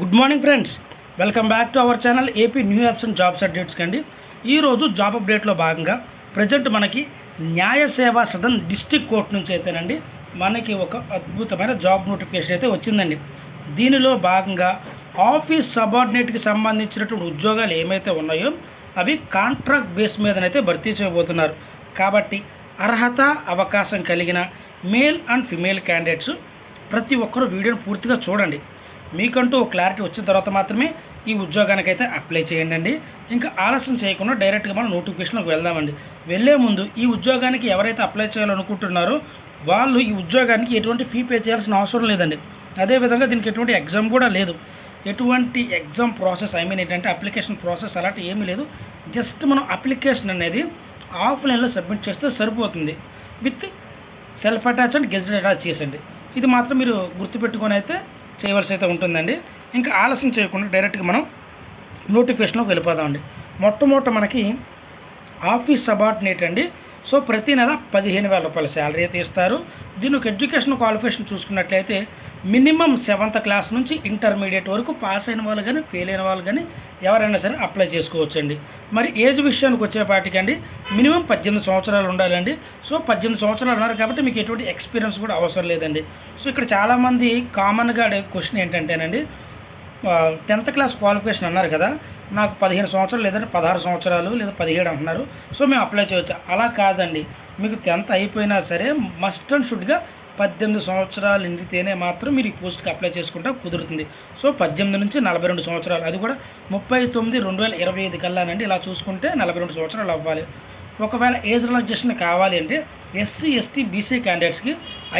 Good morning friends. Welcome back to our channel AP new apps and jobs అప్డేట్స్కి అండి ఈరోజు job అప్డేట్లో భాగంగా present మనకి న్యాయ సేవా సదన్ డిస్టిక్ కోర్ట్ నుంచి అయితేనండి మనకి ఒక అద్భుతమైన జాబ్ నోటిఫికేషన్ అయితే వచ్చిందండి. దీనిలో భాగంగా ఆఫీస్ సబార్డినేట్కి సంబంధించినటువంటి ఉద్యోగాలు ఏమైతే ఉన్నాయో అవి కాంట్రాక్ట్ బేస్ మీదనైతే భర్తీ చేయబోతున్నారు. కాబట్టి అర్హత అవకాశం కలిగిన మేల్ అండ్ ఫిమేల్ క్యాండిడేట్స్ ప్రతి ఒక్కరూ వీడియోని పూర్తిగా చూడండి. మీకంటూ క్లారిటీ వచ్చిన తర్వాత మాత్రమే ఈ ఉద్యోగానికి అయితే అప్లై చేయండి అండి ఇంకా ఆలస్యం చేయకుండా డైరెక్ట్గా మనం నోటిఫికేషన్కి వెళ్దామండి. వెళ్ళే ముందు ఈ ఉద్యోగానికి ఎవరైతే అప్లై చేయాలనుకుంటున్నారో వాళ్ళు ఈ ఉద్యోగానికి ఎటువంటి ఫీ పే చేయాల్సిన అవసరం లేదండి. అదేవిధంగా దీనికి ఎటువంటి ఎగ్జామ్ కూడా లేదు. ఎటువంటి ఎగ్జామ్ ప్రాసెస్ ఐ మీన్ ఏంటంటే అప్లికేషన్ ప్రాసెస్ అలాంటి ఏమీ లేదు. జస్ట్ మనం అప్లికేషన్ అనేది ఆఫ్లైన్లో సబ్మిట్ చేస్తే సరిపోతుంది. With self attach and gazette attach చేసండి. ఇది మాత్రం మీరు గుర్తుపెట్టుకొని అయితే చేయవలసి అయితే ఉంటుందండి. ఇంకా ఆలస్యం చేయకుండా డైరెక్ట్గా మనం నోటిఫికేషన్లోకి వెళ్ళిపోదామండి. మొట్టమొదట మనకి ఆఫీస్ సబార్డినేట్ అండి. సో ప్రతి నెల పదిహేను వేల రూపాయల శాలరీ అయితే ఇస్తారు. దీని ఒక ఎడ్యుకేషన్ క్వాలిఫికేషన్ చూసుకున్నట్లయితే మినిమం సెవెంత్ క్లాస్ నుంచి ఇంటర్మీడియట్ వరకు పాస్ అయిన వాళ్ళు కానీ ఫెయిల్ అయిన వాళ్ళు కానీ ఎవరైనా సరే అప్లై చేసుకోవచ్చండి. మరి ఏజ్ విషయానికి వచ్చేపాటికండి మినిమం పద్దెనిమిది సంవత్సరాలు ఉండాలండి. సో పద్దెనిమిది సంవత్సరాలు ఉన్నారు కాబట్టి మీకు ఎటువంటి ఎక్స్పీరియన్స్ కూడా అవసరం లేదండి. సో ఇక్కడ చాలామంది కామన్గా అడిగే క్వశ్చన్ ఏంటంటేనండి టెన్త్ క్లాస్ క్వాలిఫికేషన్ అన్నారు కదా నాకు పదిహేను సంవత్సరాలు లేదంటే పదహారు సంవత్సరాలు లేదా పదిహేడు అంటున్నారు. సో మేము అప్లై చేయవచ్చు అలా కాదండి. మీకు టెన్త్ అయిపోయినా సరే మస్ట్ అండ్ షుడ్గా పద్దెనిమిది సంవత్సరాలు నిండితేనే మాత్రం మీరు ఈ పోస్ట్కి అప్లై చేసుకుంటా కుదురుతుంది. సో పద్దెనిమిది నుంచి నలభై రెండు సంవత్సరాలు. అది కూడా ముప్పై తొమ్మిది రెండు వేల ఇరవై ఐదు కల్లానండి. ఇలా చూసుకుంటే నలభై రెండు సంవత్సరాలు అవ్వాలి. ఒకవేళ ఏజ్ రిలాక్సేషన్ కావాలి అంటే ఎస్సీ ఎస్టీ బీసీ క్యాండిడేట్స్కి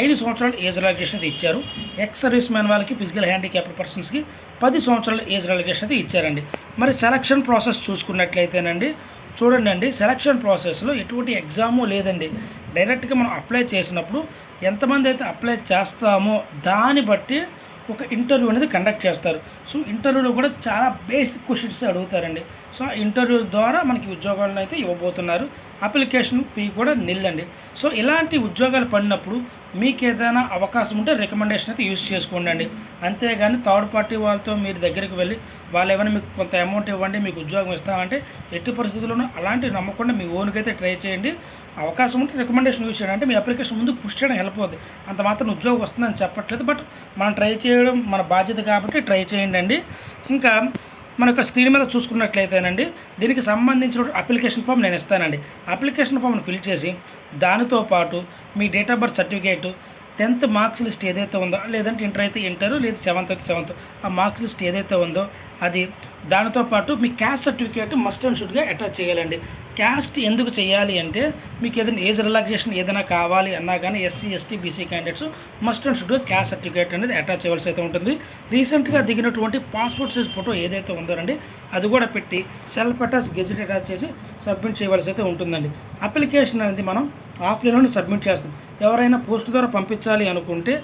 ఐదు సంవత్సరాలు ఏజ్ రిలాక్సేషన్ అయితే ఇచ్చారు. ఎక్స్ సర్వీస్ మ్యాన్ వాళ్ళకి ఫిజికల్ హ్యాండిక్యాప్డ్ పర్సన్స్కి పది సంవత్సరాలు ఏజ్ రిలాక్సేషన్ అయితే ఇచ్చారండి. మరి సెలక్షన్ ప్రాసెస్ చూసుకున్నట్లయితేనండి చూడండి అండి సెలక్షన్ ప్రాసెస్లో ఎటువంటి ఎగ్జాము లేదండి. డైరెక్ట్గా మనం అప్లై చేసినప్పుడు ఎంతమంది అయితే అప్లై చేస్తామో దాన్ని బట్టి ఒక ఇంటర్వ్యూ అనేది కండక్ట్ చేస్తారు. సో ఇంటర్వ్యూలో కూడా చాలా బేసిక్ క్వశ్చన్స్ అడుగుతారండి. సో ఇంటర్వ్యూ ద్వారా మనకి ఉద్యోగాలను అయితే ఇవ్వబోతున్నారు. అప్లికేషన్ ఫీ కూడా నిల్లండి. సో ఇలాంటి ఉద్యోగాలు పడినప్పుడు మీకు ఏదైనా అవకాశం ఉంటే రికమెండేషన్ అయితే యూజ్ చేసుకోండి అంతేగాని థర్డ్ పార్టీ వాళ్ళతో మీరు దగ్గరికి వెళ్ళి వాళ్ళు ఏమైనా మీకు కొంత అమౌంట్ ఇవ్వండి మీకు ఉద్యోగం ఇస్తామంటే ఎట్టి పరిస్థితుల్లోనూ అలాంటివి నమ్మకుండా మీ ఓన్కి అయితే ట్రై చేయండి. అవకాశం ఉంటే రికమెండేషన్ యూజ్ చేయండి. అంటే మీ అప్లికేషన్ ముందు పుష్ చేయడం help అవుతుంది అంత మాత్రం ఉద్యోగం వస్తుందని చెప్పట్లేదు. బట్ మనం ట్రై చేయడం మన బాధ్యత కాబట్టి ట్రై చేయండి అండి మన యొక్క స్క్రీన్ మీద చూసుకున్నట్లయితేనండి దీనికి సంబంధించిన అప్లికేషన్ ఫామ్ నేను ఇస్తానండి. అప్లికేషన్ ఫామ్ని ఫిల్ చేసి దానితో పాటు మీ date of birth certificate tenth marks list ఏదైతే ఉందో లేదంటే ఇంటర్ అయితే ఇంటర్ లేదు సెవెంత్ అయితే సెవెంత్ ఆ మార్క్స్ లిస్ట్ ఏదైతే ఉందో అది దానితో పాటు మీ క్యాస్ట్ సర్టిఫికేట్ మస్ట్ అండ్ షుడ్గా అటాచ్ చేయాలండి. క్యాస్ట్ ఎందుకు చేయాలి అంటే మీకు ఏదైనా ఏజ్ రిలాక్సేషన్ ఏదైనా కావాలి అన్నా కానీ SC ST BC candidates must and షుడ్గా caste certificate అనేది అటాచ్ చేయవలసి అయితే ఉంటుంది. రీసెంట్గా దిగినటువంటి పాస్పోర్ట్ సైజ్ ఫోటో ఏదైతే ఉందో అండి అది కూడా పెట్టి సెల్ఫ్ అటాచ్ గెజిట్ అటాచ్ చేసి సబ్మిట్ చేయవలసి అయితే ఉంటుందండి. అప్లికేషన్ అనేది మనం ఆఫ్లైన్లోనే సబ్మిట్ చేస్తాం. ఎవరైనా పోస్ట్ ద్వారా పంపించాలి అనుకుంటే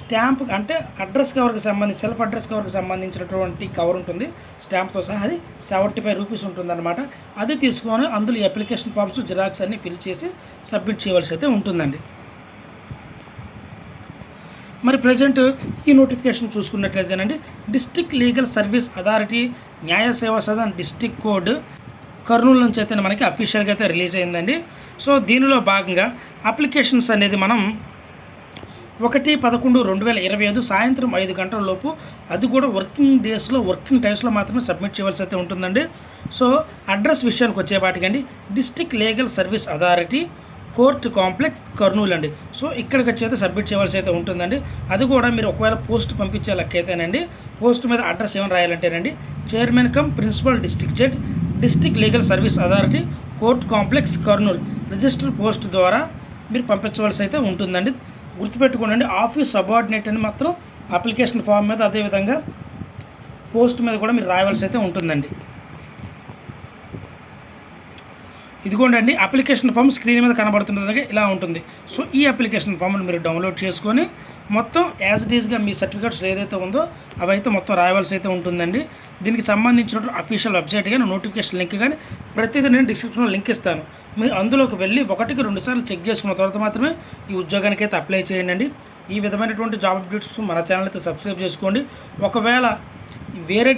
స్టాంప్ అంటే అడ్రస్ కవర్కి సంబంధించి సెల్ఫ్ అడ్రస్ కవర్కి సంబంధించినటువంటి కవర్ ఉంటుంది. స్టాంప్తో సహా అది సెవెంటీ ఫైవ్ రూపీస్ ఉంటుందన్నమాట. అది తీసుకొని అందులో అప్లికేషన్ ఫామ్స్ జిరాక్స్ అన్ని ఫిల్ చేసి సబ్మిట్ చేయవలసి అయితే ఉంటుందండి. మరి ప్రజెంట్ ఈ notification చూసుకున్నట్లయితేనండి district legal service authority Nyaya Seva Sadan district code Kurnool నుంచి అయితే మనకి అఫీషియల్గా అయితే రిలీజ్ అయిందండి. సో దీనిలో భాగంగా అప్లికేషన్స్ అనేది మనం ఒకటి పదకొండు రెండు వేల ఇరవై ఐదు సాయంత్రం ఐదు గంటల లోపు అది కూడా వర్కింగ్ డేస్లో వర్కింగ్ టైమ్స్లో మాత్రమే సబ్మిట్ చేయవలసి అయితే ఉంటుందండి. సో అడ్రస్ విషయానికి వచ్చేపాటికండి district legal service authority court complex Kurnool అండి. సో ఇక్కడికి వచ్చి అయితే సబ్మిట్ చేయవలసి అయితే ఉంటుందండి. అది కూడా మీరు ఒకవేళ పోస్ట్ పంపించే లెక్కైతేనండి అయితేనండి పోస్ట్ మీద అడ్రస్ ఏమైనా రాయాలంటేనండి chairman cum principal district judge district legal service authority court complex Kurnool register post ద్వారా మీరు పంపించవలసి అయితే ఉంటుందండి. గుర్తుపెట్టుకోండి ఆఫీస్ సబార్డినేట్ అని మాత్రం అప్లికేషన్ ఫామ్ మీద అదేవిధంగా పోస్ట్ మీద కూడా మీరు రాయవలసి అయితే ఉంటుందండి. ఇదిగోండి అండి అప్లికేషన్ ఫామ్ స్క్రీన్ మీద కనబడుతున్నది ఇలా ఉంటుంది. సో ఈ అప్లికేషన్ ఫామ్ను మీరు డౌన్లోడ్ చేసుకొని మొత్తం యాజ్ ఇట్ ఈస్గా మీ సర్టిఫికేట్స్ ఏదైతే ఉందో అవైతే మొత్తం రాయవలసి అయితే ఉంటుందండి. దీనికి సంబంధించిన అఫీషియల్ వెబ్సైట్ కానీ నోటిఫికేషన్ లింక్ కానీ ప్రతిదీ నేను డిస్క్రిప్షన్లో లింక్ ఇస్తాను. మీరు అందులోకి వెళ్ళి ఒకటికి రెండు సార్లు చెక్ చేసుకున్న తర్వాత మాత్రమే ఈ ఉద్యోగానికి అయితే అప్లై చేయండి. ఈ విధమైనటువంటి జాబ్ అప్డేట్స్ మన ఛానల్ అయితే సబ్స్క్రైబ్ చేసుకోండి. ఒకవేళ వేరే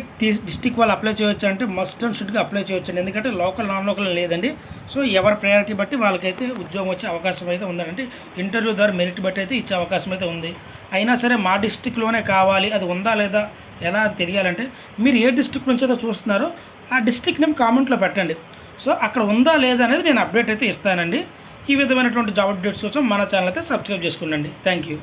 డిస్టిక్ వాళ్ళు అప్లై చేయొచ్చు అంటే మస్ట్ అండ్ షుడ్గా అప్లై చేయొచ్చండి. ఎందుకంటే లోకల్ నాన్ లోకల్ లేదండి. సో ఎవరి ప్రయారిటీ బట్టి వాళ్ళకైతే ఉద్యోగం వచ్చే అవకాశం అయితే ఉందండి. ఇంటర్వ్యూ ద్వారా మెరిట్ బట్టి అయితే ఇచ్చే అవకాశం అయితే ఉంది. అయినా సరే మా డిస్టిక్లోనే కావాలి. అది ఉందా లేదా ఎలా అని తెలియాలంటే మీరు ఏ డిస్టిక్ నుంచి అయితే చూస్తున్నారో ఆ డిస్టిక్ నేమ్ కామెంట్లో పెట్టండి. సో అక్కడ ఉందా లేదా అనేది నేను అప్డేట్ అయితే ఇస్తానండి. ఈ విధమైనటువంటి జాబ్ అప్డేట్స్ కోసం మన ఛానల్ అయితే సబ్స్క్రైబ్ చేసుకోండి థ్యాంక్ యూ